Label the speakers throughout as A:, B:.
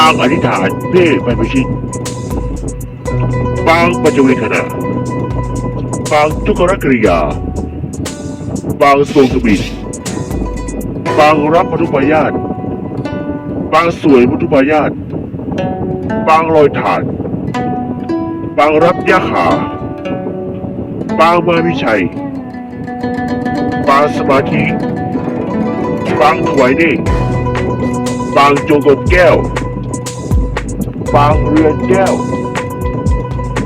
A: างอธิษฐานเพ่ไปประชิดบางปัจจุบันขณะบางทุกขกริยา บางทรงกบินบางรับปทุปายาตบางสวยปทุปายาตบางลอยฐาน บางรับยาขา บางมาวิชัย บางสมาธิ บางถวายเนตรบางโจงกบแก้ว บางเรือนแก้ว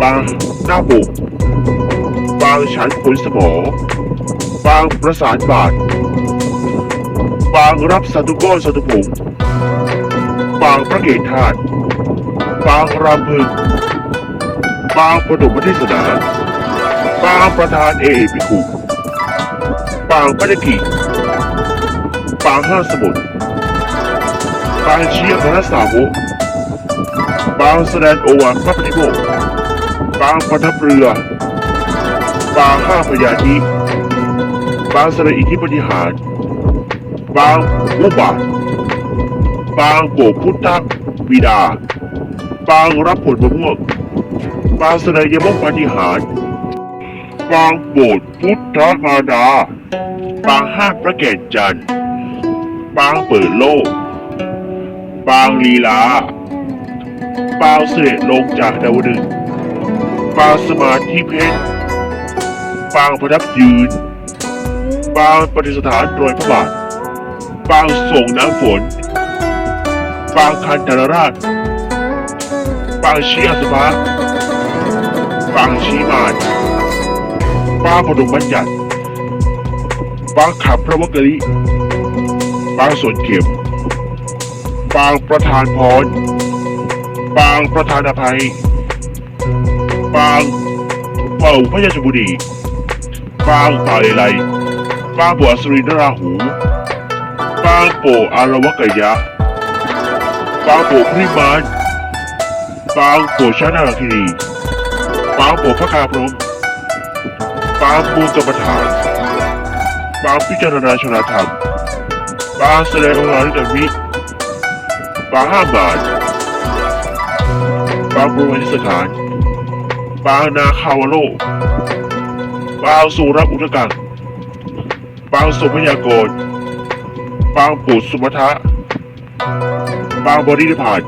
A: บางหน้าบุกบางฉันผลสมองบางประสานบาท บางรับสัตุก้อนสัตุผงบางพระเกศธาตุบางรำพึงบางประดมเทศนาบางประธานเอเอพิคุบางพระนกิปางห้าสมุทรปางเชียงพระสาวก ปางแสดงโอวาทพระปฏิโมกข์ปางประทับเรือปางห้าพยาธิปางแสดงอิทธิปฏิหารปางอุบาทปางโกพุทธบิดาปางรับผลมะม่วงปางแสดงยมกปฏิหารปางโบสถ์พุทธมาดาปางห้าพระเกศจันทร์ปางเปิดโลกปางลีลา ปางเสด็จลงจากดาวดึงปางสมาธิเพชรปางประทับยืนปางปฏิสถานโดยพระบาทปางส่งน้ำฝนปางคันธรราชปางชีอสภะปางชีมานปางปฐมบัญญัติปางขับพระวกลิปางสวนเข็มปางประธานพร ปางประธานอภัยปางเป่าพระยาชบุรีปางป่าเลไลปางบัวสุรินทราหูปางโปอารวกยะปางโปพริมานปางโปชานาคิรีปางโปพระคาพรมปางปูกรรมฐาน บางพิจารณาชนาธรรม บางแสดงองค์การวิบางห้ามบาท บางบรมนิสถาน บางนาคาวโลกบางสุรับอุทกังบางสมยากรบางปูดสุมทะบางบริพาน